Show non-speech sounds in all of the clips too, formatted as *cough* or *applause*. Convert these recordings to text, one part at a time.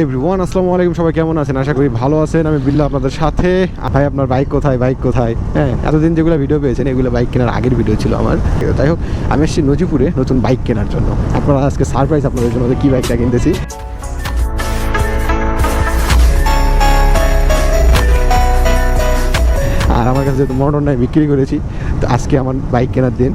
Everyone আসসালামু আলাইকুম। সবাই কেমন আছেন? আশা করি ভালো আছেন। আমি বিল্লা আপনাদের সাথে। ভাই, আপনার বাইক কোথায়? বাইক কোথায়? হ্যাঁ এতদিন যেগুলো ভিডিও পেয়েছেন, এগুলো বাইক কেনার আগের ভিডিও ছিল আমার। যাই হোক, আমি এসেছি নজিপুরে নতুন বাইক কেনার জন্য। আপনারা আজকে সারপ্রাইজ আপনাদের জন্য কী বাইকটা কিনতেছি। আর আমার কাছে যেহেতু মোটর নাই, বিক্রি করেছি, তো আজকে আমার বাইক কেনার দিন।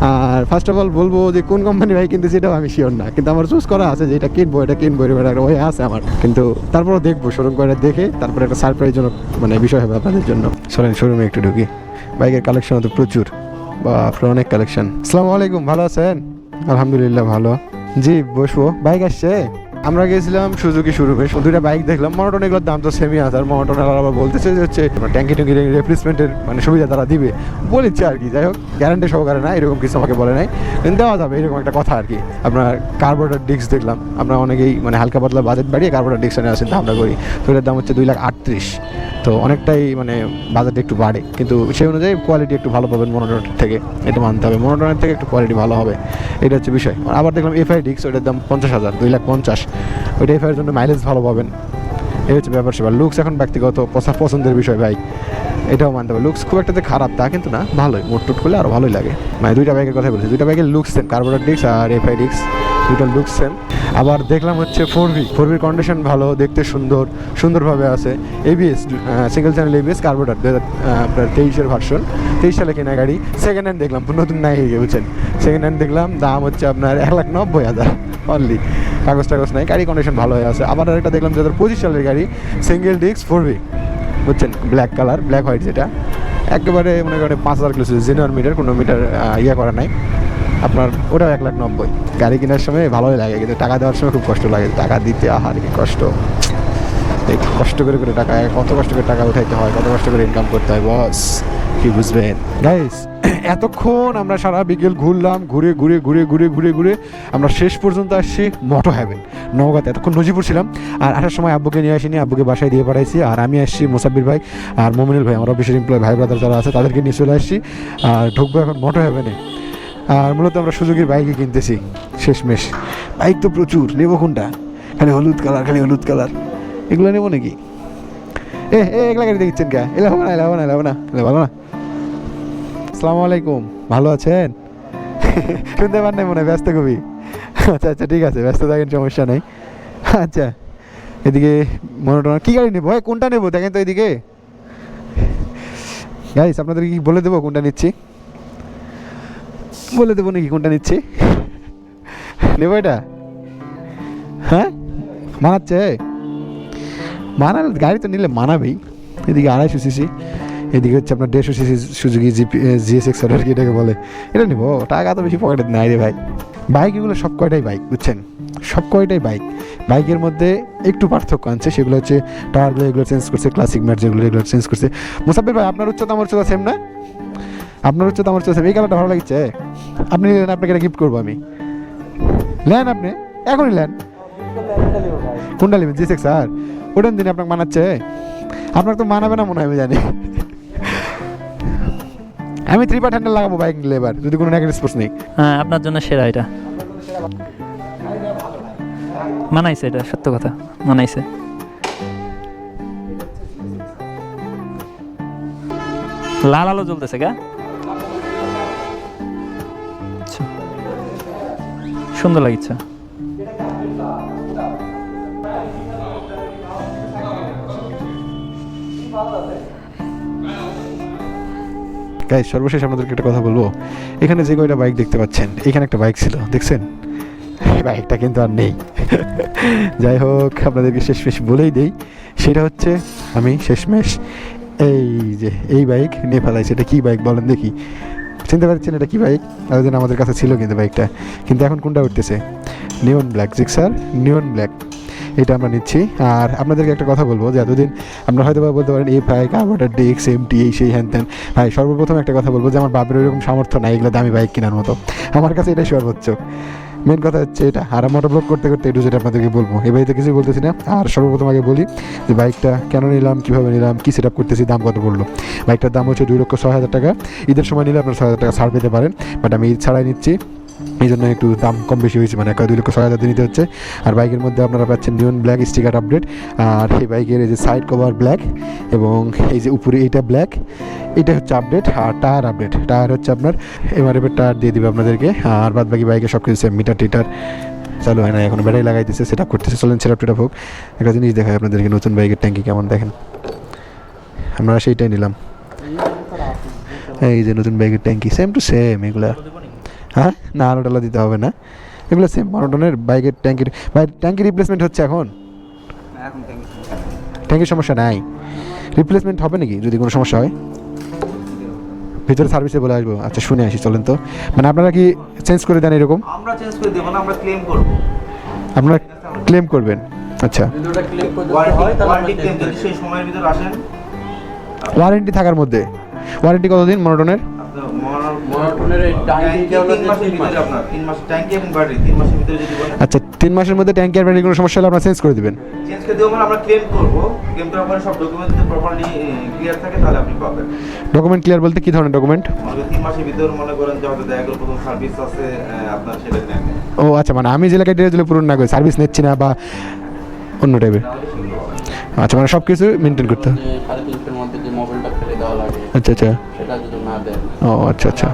আর ফার্স্ট অফ অল বলব যে কোন কোম্পানি ভাই কিনতেছি সেটাও আমি শিওর না। কিন্তু আমার চুজ করা আছে যে এটা কিনবো এটা কিনবো এরকম একটা ওয়ে আছে আমার। কিন্তু তারপরও দেখব শোরুম করে দেখে তারপরে একটা সারপ্রাইজজনক মানে বিষয় হবে আপনাদের জন্য। চলেন শোরুমে একটু ঢুকি। বাইকের কালেকশন তো প্রচুর। বা আপনার অনেক কালেকশন আসসালামু আলাইকুম ভালো আছেন? আলহামদুলিল্লাহ ভালো। জি বসবো। বাইক আসছে? আমরা গেছিলাম সুজুকি শোরুমে দুইটা বাইক দেখলাম। মনোটন এগুলোর দাম তো সেমই আছে। আর মনোটন আবার বলতেছে যে হচ্ছে ট্যাঙ্কি ট্যাঙ্কি রিপ্লেসমেন্টের মানে সুবিধা তারা দিবে। বলেছে আর কি। যাই হোক গ্যারান্টি সহকারে না এরকম কিছু আমাকে বলে নাই। দেওয়া যাবে, এরকম একটা কথা আর কি। আপনার কার্বোরেটার ডিস্ক দেখলাম। আমরা অনেকেই মানে হালকা পাতলা বাজেট বাড়িয়ে কার্বোরেটার ডিস্ক নেওয়ার চিন্তা আমরা করি। তো এটার দাম হচ্ছে দুই লাখ আটত্রিশ। তো অনেকটাই মানে বাজেট একটু বাড়ে। কিন্তু সেই অনুযায়ী কোয়ালিটি একটু ভালো পাবেন মনোটনের থেকে। এটা মানতে হবে। মনোটনের থেকে একটু কোয়ালিটি ভালো হবে। এটা হচ্ছে বিষয়। আবার দেখলাম এফআই ডিক্স ওটার দাম পঞ্চাশ হাজার, দুই লাখ পঞ্চাশ। ওইটা ফেরার জন্য মাইলেজ ভালো পাবেন। এই হচ্ছে ব্যাপার, সেবার লুকস এখন ব্যক্তিগত পছন্দ- পছন্দের বিষয়, ভাই। এটাও মানতে হবে। লুকস খুব একটা খারাপ তা কিন্তু না, ভালোই। মোট টুট করলে আরও ভালোই লাগে। মানে দুইটা বাইকের কথা বলছি, দুইটা বাইকের লুকস সেম কার্বোরেট ডিক্স আর এফআই ডিক্স দুটো লুকস সেম আবার দেখলাম হচ্ছে ফোর ভি ফোর ভির কন্ডিশন ভালো, দেখতে সুন্দর, সুন্দরভাবে আছে। ABS single channel ABS carburettor দু হাজার আপনার তেইশের ভার্সন তেইশ সালে কেনা গাড়ি। সেকেন্ড হ্যান্ড দেখলাম নতুন নাই হয়ে বুঝছেন? সেকেন্ড হ্যান্ড দেখলাম, দাম হচ্ছে আপনার এক লাখ নব্বই হাজার। অনলি কাগজ টাগজ নাই গাড়ি কন্ডিশন ভালো হয়ে আছে। আবার আরেকটা দেখলাম দু হাজার পঁচিশ সালের গাড়ি সিঙ্গেল ডিস্ক ফোর ভি বুঝছেন? ব্ল্যাক কালার ব্ল্যাক হোয়াইট যেটা। একেবারে মনে করেন পাঁচ হাজার কিলো জেনুয়ার মিটার কোনো মিটার ইয়ে করা নাই। আপনার ওটাও এক লাখ নব্বই। গাড়ি কেনার সময় ভালোই লাগে, কিন্তু টাকা দেওয়ার সময় খুব কষ্ট লাগে। টাকা দিতে, আহার, কি কষ্ট। কষ্ট করে করে টাকা, কত কষ্ট করে টাকা উঠাইতে হয়, কত কষ্ট করে ইনকাম করতে হয় বস কি বুঝবেন? গাইস এতক্ষণ আমরা সারা বিকেল ঘুরলাম, ঘুরে ঘুরে ঘুরে ঘুরে ঘুরে ঘুরে আমরা শেষ পর্যন্ত আসছি মোটো হ্যাভেন নওগাঁতে। এতক্ষণ নজিপুর ছিলাম। আর আসার সময় আব্বুকে নিয়ে আসিনি, আব্বুকে বাসায় দিয়ে পাঠাইছি। আর আমি আসছি মোসাব্বির ভাই আর মোমিনুল ভাই, আমার অফিসের এমপ্লয় ভাই ব্রাদার যারা আছে, তাদেরকে নিয়ে চলে আসছি। আর ঢুকবো এখন মোটো হ্যাভেনে আর মূলত আমরা সুযোগের বাইকই কিনতেছি, শেষমেশ। বাইক তো প্রচুর, নেব কোনটা? খালি হলুদ কালার খালি হলুদ কালার এগুলো নেব নাকি? এ এগুলা গাড়ি দেখছেন কে? এলা হবে না এলা হবে না এলা হবে না এলা ভালো না? আসসালামু আলাইকুম। ভালো আছেন? *laughs* শুনতে পার নাই মনে ব্যস্ত কবি আচ্ছা আচ্ছা ঠিক আছে, ব্যস্ত থাকেন, সমস্যা নেই। আচ্ছা এদিকে মনে মনোটনা, কী গাড়ি নেব? হ্যাঁ কোনটা নেব? দেখেন তো এদিকে। গাইস আপনাদের কি বলে দেবো কোনটা নিচ্ছি? বলে দেবো নাকি কোনটা নিচ্ছি? নেব এটা? হ্যাঁ? মানাচ্ছে? মানাল, গাড়ি তো নিলে মানাবেই। এদিকে আড়াইশো সিসি। এদিকে হচ্ছে আপনার দেড়শো সিসি সুযোগী জিপি জিএস এক্স আর কি এটাকে বলে। এটা নিবো? টাকা তো বেশি পকেটে নাই রে ভাই। বাইক এগুলো সব কয়টাই বাইক, বুঝছেন? সব কয়টাই বাইক। বাইকের মধ্যে একটু পার্থক্য আনছে, সেগুলো হচ্ছে টায়ারগুলো এগুলো চেঞ্জ করছে, ক্লাসিক ম্যাট যেগুলো এগুলো চেঞ্জ করছে। মুসাফির ভাই, আপনার উচ্চতা, আমার উচ্চতা সেম না? আপনার উচ্চতা, আমার উচ্চতা সেম এই কালারটা ভালো লাগছে? আপনি নিলেন, আপনাকে এটা গিফট করব আমি। নেন আপনি? এখনই নেন। কোনটা নেবেন? G six R? ওটার দিন, আপনাকে মানাচ্ছে? আপনার তো মানাবে না মনে হয়, আমি জানি। আমি থ্রি পার্ট হ্যান্ডেল লাগাবো বাইক নিলে এবার যদি কোনো নেগেটিভ স্পোর্টস নেই। হ্যাঁ আপনার জন্য সেরা এটা। মানাইছে এটা, সত্য কথা, মানাইছে। লাল আলো জ্বলতেছে গা। আচ্ছা। সুন্দর লাগিচ্ছে। গাইজ সর্বশেষ আপনাদেরকে একটা কথা বলব। এখানে যে কয়টা বাইক দেখতে পাচ্ছেন? এখানে একটা বাইক ছিল, দেখছেন? বাইকটা কিন্তু আর নেই। *laughs* যাই হোক, আপনাদেরকে শেষমেশ বলেই দেই। সেটা হচ্ছে, আমি শেষমেশ এই যে, এই বাইক নিয়ে ফেলাইছি। এটা কী বাইক বলেন দেখি। চিনতে পারছেন এটা কী বাইক এতদিন আমাদের কাছে ছিল কিন্তু বাইকটা কিন্তু এখন কোনটা উঠতেছে? Neon black Gixxer neon black এটা আমরা নিচ্ছি। আর আপনাদেরকে একটা কথা বলব যে এতদিন আমরা হয়তো বা বলতে পারেন এই ভাই কার্বোটার ডিক্স এমটি এই সেই হ্যান ত্যান? ভাই, সর্বপ্রথম একটা কথা বলব যে আমার বাপের ওইরকম সামর্থ্য নাই, এগুলো দামি বাইক কেনার মতো। আমার কাছে এটাই সর্বোচ্চ মেন কথা হচ্ছে এটা। আর মোটর ব্লক করতে করতে একটু যেটা আপনাদেরকে বলব। এই বাড়িতে কিছু বলতেছি না। আর সর্বপ্রথম আগে বলি যে বাইকটা কেন নিলাম, কীভাবে নিলাম, কী সেট করতেছি, দাম কত পড়ল? বাইকটার দাম হচ্ছে দুই লক্ষ ছয় হাজার টাকা। ঈদের সময় নিলে আপনার ছয় হাজার টাকা ছাড় পেতে পারেন। বাট আমি ঈদ ছাড়াই নিচ্ছি। এই জন্য একটু দাম কম বেশি হয়েছে মানে এক দুই লক্ষ ছয় হাজার নিতে হচ্ছে। আর বাইকের মধ্যে আপনারা পাচ্ছেন নিয়ন ব্ল্যাক স্টিকার আপডেট আর এই বাইকের এই যে সাইড কভার ব্ল্যাক এবং এই যে উপরে এইটা ব্ল্যাক এটা হচ্ছে আপডেট আর টায়ার আপডেট টায়ার হচ্ছে আপনার এমআরএফের টায়ার দিয়ে দিবে আপনাদেরকে, আর বাদ বাকি বাইকে সব কিছু মিটার টিটার চালু হয় না, এখন ব্যাটারি লাগাইতেছে সেটা করতেছে। চলেন সেটা টেটা হোক। একটা জিনিস দেখায় আপনাদেরকে, নতুন বাইকের ট্যাঙ্কি কেমন দেখেন। আমরা সেইটাই নিলাম। এই যে নতুন বাইকের ট্যাঙ্কি সেম টু সেম এগুলা। হ্যাঁ? না আলো টালো দিতে হবে না। এগুলো সেম মনোটনের বাইকের ট্যাঙ্কির ভাই ট্যাঙ্কি রিপ্লেসমেন্ট হচ্ছে এখন? ট্যাঙ্কির সমস্যা নাই। রিপ্লেসমেন্ট হবে নাকি যদি কোনো সমস্যা হয়? ভিতরে সার্ভিসে বলে আসব। আচ্ছা শুনে আসি চলেন তো। মানে আপনারা কি চেঞ্জ করে দেন এরকম? আমরা চেঞ্জ করে দেবো না আমরা ক্লেম করব। আপনারা ক্লেম করবেন। আচ্ছা। ওয়ারেন্টি ওয়ারেন্টি ক্লেম যদি সেই সময়ের ভিতর আসেন। ওয়ারেন্টি থাকার মধ্যে। ওয়ারেন্টি কতদিন মনোটনের? আচ্ছা তিন মাসের মধ্যে ট্যাঙ্কি আর ব্যাটারি কোনো সমস্যা হলে আপনারা চেঞ্জ করে দেবেন। চেঞ্জ করে দেবো মানে আমরা ক্লেম করব। ক্লেম করার পরে সব ডকুমেন্ট যদি প্রপারলি ক্লিয়ার থাকে তাহলে আপনি পাবেন। ডকুমেন্ট ক্লিয়ার বলতে কী ধরনের ডকুমেন্ট তিন মাসের ভিতর মনে করেন যে হয়তো দেখা গেল প্রথম সার্ভিস আছে আপনার সেটা নেন ও আচ্ছা মানে আমি যে এলাকায় ডেরে দিলে পূরণ না করে সার্ভিস নিচ্ছি না বা অন্য টাইপের। আচ্ছা মানে সব কিছু মেনটেন করতে হবে। যে সাড়ে তিনশোর মধ্যে যে মোবাইলটা ফেলে দেওয়া লাগে আচ্ছা আচ্ছা। সেটা যদি না দেয় ও আচ্ছা আচ্ছা।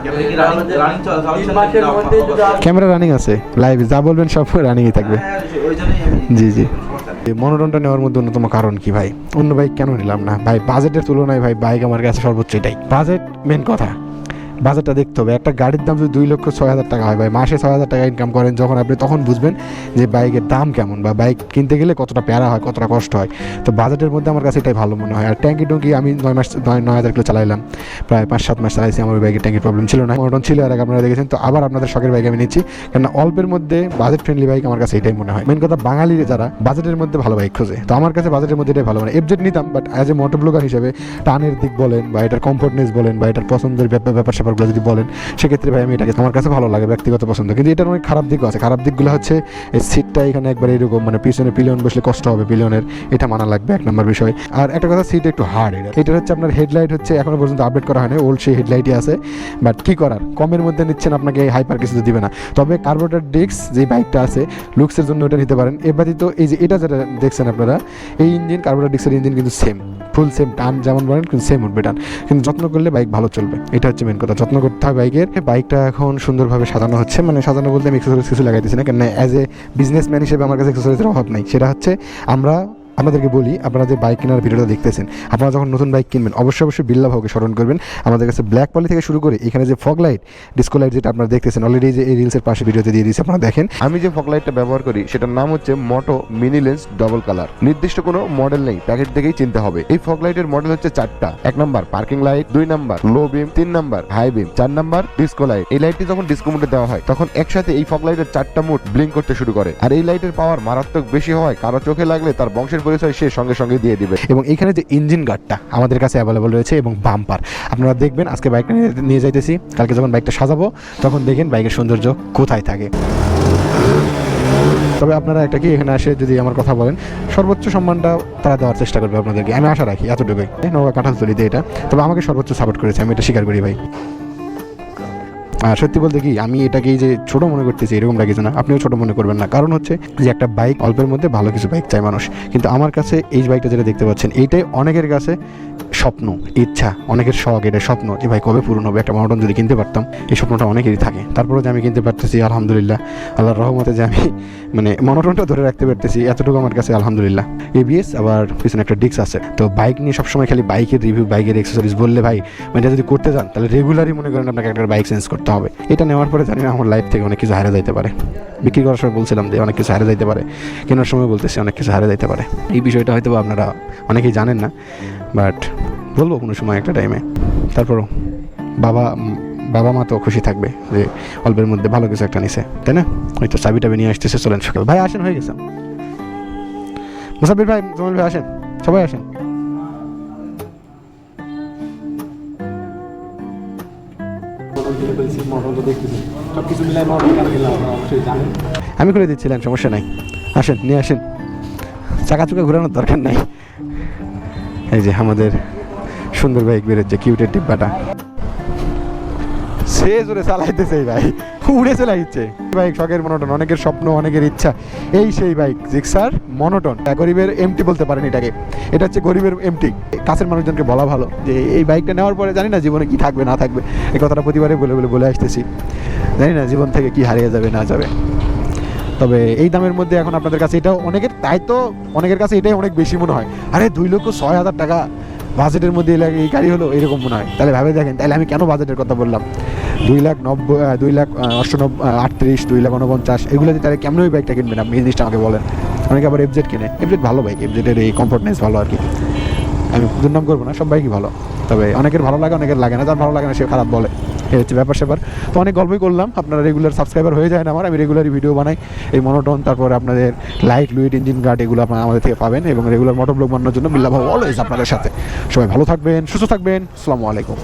ক্যামেরা রানিং আছে লাইভ যা বলবেন সব রানিংই থাকবে। জি, জি। মনোরণটা নেওয়ার মধ্যে অন্যতম কারণ কি ভাই? অন্য বাইক কেন নিলাম না? ভাই বাজেটের তুলনায় ভাই বাইক আমার কাছে সর্বোচ্চ এটাই। বাজেট মেন কথা। বাজেটটা দেখতে হবে। একটা গাড়ির দাম যদি দুই লক্ষ ছয় হাজার টাকা হয়, ভাই, মাসে ছয় হাজার টাকা ইনকাম করেন, যখন আপনি তখন বুঝবেন যে বাইকের দাম কেমন বা বাইক কিনতে গেলে কতটা প্যারা হয়, কতটা কষ্ট হয়। তো বাজেটের মধ্যে আমার কাছে এটাই ভালো মনে হয়। আর ট্যাঙ্কি টুঙ্কি আমি নয় মাস, নয় নয় হাজার কিলো চালাইলাম। প্রায় পাঁচ, সাত মাস চালাইছি আমার বাইকের ট্যাঙ্কির প্রবলেম ছিল না। মনোটন ছিল আর আপনারা দেখেছেন। তো আবার আপনাদের শখের বাইক আমি নিচ্ছি। কেন অল্পের মধ্যে বাজেট ফ্রেন্ডলি বাইক আমার কাছে এটাই মনে হয়। মেন কথা বাঙালির যারা বাজেটের মধ্যে ভালো বাইক খোঁজে। তো আমার কাছে বাজেটের মধ্যে এটাই ভালো মানে এফজেড নিতাম but as a motor blogger হিসেবে টানের দিক বলেন বা এটার কমফোর্টনেস বলেন বা এটার পছন্দের ব্যাপার ব্যাপার স্যাপারগুলো যদি বলেন, সেক্ষেত্রে ভাই আমি এটাকে আমার কাছে ভালো লাগে, ব্যক্তিগত পছন্দ। কিন্তু এটার অনেক খারাপ দিকও আছে। খারাপ দিকগুলো হচ্ছে, এই সিটটা এখানে একবার এরকম মানে পিছনে পিলিয়ন বসলে কষ্ট হবে পিলিয়নের এটা মানা লাগবে, এক নম্বর বিষয়। আর একটা কথা সিট একটু হার্ড এটা। এটার হচ্ছে আপনার হেডলাইট হচ্ছে, এখনও পর্যন্ত আপডেট করা হয়নি ওল্ড সেই হেডলাইটই আছে। বাট কি করার? কমের মধ্যে নিচ্ছেন আপনাকে হাইপার কিছু দিবে না। তবে কার্বোটার ডিস্ক যে বাইকটা আছে লুকসের জন্য ওটা নিতে পারেন। এর ব্যতীত এই যে, এটা যেটা দেখছেন আপনারা, এই ইঞ্জিন কার্বোটার ডিস্কের ইঞ্জিন কিন্তু সেম ফুল সেম টান যেমন বলেন, কিন্তু সেম উঠবে টান। কিন্তু যত্ন করলে বাইক ভালো চলবে। এটা হচ্ছে মেন কথা। যত্ন করতে হয় বাইকের। বাইকটা এখন সুন্দরভাবে সাজানো হচ্ছে। মানে সাজানো বলতে আমি এক্সেসরিজ কিছু লাগাইতেছি না। কেন অ্যাজ এ বিজনেসম্যান হিসেবে আমার কাছে এক্সেসরিজের অভাব নাই। সেটা হচ্ছে আমরা আপনাদেরকে বলি, আপনারা যে বাইক কেনার ভিডিওটা দেখতেছেন, আপনারা যখন নতুন বাইক কিনবেন, অবশ্যই অবশ্যই বিল্লা ভাউকে স্মরণ করবেন। আমাদের কাছে ব্ল্যাক পলি থেকে শুরু করে এখানে যে ফগ লাইট ডিসকো লাইট যেটা আপনারা দেখতেছেন অলরেডি যে এই রিলসের পাশে ভিডিওতে দিয়ে দিয়েছে, আপনারা দেখেন। আমি যে ফগ লাইটটা ব্যবহার করি, সেটার নাম হচ্ছে moto mini lens double colour নির্দিষ্ট কোনো মডেল নেই প্যাকেট দেখেই চিনতে হবে। এই ফগ লাইটের মডেল হচ্ছে চারটা। এক নাম্বার পার্কিং লাইট দুই নাম্বার লো বিম তিন নাম্বার হাই বিম চার নাম্বার ডিসকো লাইট এই লাইটটি যখন ডিসকো মুডে দেওয়া হয়, তখন একসাথে এই ফগ লাইটের চারটা মুড ব্লিঙ্ক করতে শুরু করে। আর এই লাইটের পাওয়ার মারাত্মক বেশি হয় কারও চোখে লাগলে তার বংশের পরিচয় সে সঙ্গে সঙ্গে দিয়ে দিবে। এবং এখানে যে ইঞ্জিন গার্ডটা আমাদের কাছে অ্যাভেলেবল রয়েছে এবং বাম্পার আপনারা দেখবেন, আজকে বাইকটা নিয়ে- যাইতেছি। কালকে যখন বাইকটা সাজাবো, তখন দেখেন বাইকের সৌন্দর্য কোথায় থাকে। তবে আপনারা একটা কি, এখানে আসে যদি আমার কথা বলেন, সর্বোচ্চ সম্মানটা তারা দেওয়ার চেষ্টা করবে আপনাদেরকে। আমি আশা রাখি, এতটুকুই। নৌকা কাঁঠাল তলিতে এটা। তবে আমাকে সর্বোচ্চ সাপোর্ট করেছে, আমি এটা স্বীকার করি ভাই। সত্যি বলতে কি, আমি এটাকেই যে ছোট মনে করতেছি এরকমটা কিছু না। আপনিও ছোট মনে করবেন না। কারণ হচ্ছে যে, একটা বাইক অল্পের মধ্যে ভালো কিছু বাইক চায় মানুষ। কিন্তু আমার কাছে এই বাইকটা যেটা দেখতে পাচ্ছেন, এইটাই অনেকের কাছে স্বপ্ন, ইচ্ছা, অনেকের শখ, এটা স্বপ্ন যে, ভাই, কবে পূরণ হবে? একটা মনোটন যদি কিনতে পারতাম। এই স্বপ্নটা অনেকেরই থাকে। তারপরে যে আমি কিনতে পারতেছি, আলহামদুলিল্লাহ, আল্লাহর রহমতে যে আমি মানে মনোটনটা ধরে রাখতে পারতেছি, এতটুকু আমার কাছে আলহামদুলিল্লাহ। এবিএস আবার পিছনে একটা ডিস্ক আছে। তো বাইক নিয়ে সবসময় খালি বাইকের রিভিউ বাইকের এক্সেসরিজ বললে, ভাই মানে যদি করতে যান তাহলে রেগুলারই মনে করেন আপনাকে একটা বাইক চেঞ্জ করতে হবে। এটা নেওয়ার পরে জানি না আমার লাইফ থেকে অনেক কিছু হারে যাইতে পারে। বিক্রি করার সময় বলছিলাম যে, অনেক কিছু হারে যাইতে পারে। কেনার সময় বলতেছি, অনেক কিছু হারে যাইতে পারে। এই বিষয়টা হয়তো আপনারা অনেকেই জানেন না বাট বলব কোনো সময় একটা টাইমে তারপরও বাবা বাবা মা তো খুশি থাকবে যে অল্পের মধ্যে ভালো কিছু একটা নিছে, তাই না? হয়তো চাবি টাবি নিয়ে আসতেছে, চলেন সকাল। ভাই, আসেন, হয়ে গেছে। মুসাফির ভাই, জমিল ভাই, আসেন। সবাই আসেন। আমি করে দিচ্ছিলাম সমস্যা নাই। আসেন, নিয়ে আসেন। চাকা চুকা ঘোরানোর দরকার নাই। এই যে আমাদের সুন্দর বাইক বেরোচ্ছে কিউটের ডিব্বাটা সে জোরে চালাইতেছে এই ভাই। উড়ে চালাইছে বাইক শখের মনোটন, অনেকের স্বপ্ন, অনেকের ইচ্ছা। এই সেই বাইক জিক্সার মনোটন। গরিবের এমটি বলতে পারেন এটাকে। এটা হচ্ছে গরিবের এমটি কাছের মানুষজনকে বলা ভালো। যে এই বাইকটা নেওয়ার পরে জানি না জীবনে কি থাকবে, না থাকবে। এই কথাটা প্রতিবারে বলে বলে বলে আসতেছি। জানি না জীবন থেকে কি হারিয়ে যাবে, না যাবে। তবে এই দামের মধ্যে এখন আপনাদের কাছে এটাও অনেকের, তাই তো অনেকের কাছে এটাই অনেক বেশি মনে হয়। আরে দুই লক্ষ ছয় হাজার টাকা। বাজেটের মধ্যে এই গাড়ি হলো এরকম মনে হয়। তাহলে ভাবে দেখেন, তাহলে আমি কেন বাজেটের কথা বললাম? দুই লাখ নব্বই দুই লাখ অষ্টানব্বই আটত্রিশ, দুই লাখ এগুলো এগুলোতে তাহলে কেমন ওই বাইকটা কিনবেন আপনি? এই জিনিসটা আমাকে বলেন। অনেকে আবার এফজেড কিনে। এফজেড ভালো বাইক এফজেডের এই কমফর্টনেস ভালো আর কি। আমি দুর্নাম করব না, সব বাইকই ভালো। তবে অনেকের ভালো লাগে, অনেকের লাগে না। যার ভালো লাগে না, সে খারাপ বলে। এই হচ্ছে ব্যাপার স্যাপার তো অনেক গল্পই করলাম। আপনারা রেগুলার সাবস্ক্রাইবার হয়ে যায় না আমার। আমি রেগুলারই ভিডিও বানাই। এই মনোটন তারপর আপনাদের লাইট লুইট ইঞ্জিন গার্ড এগুলো আপনারা আমাদের থেকে পাবেন এবং রেগুলার মোটর ব্লগ বানানোর জন্য মিল্লা ভাব অলওয়েজ আপনাদের সাথে। সবাই ভালো থাকবেন, সুস্থ থাকবেন। আসসালামু আলাইকুম।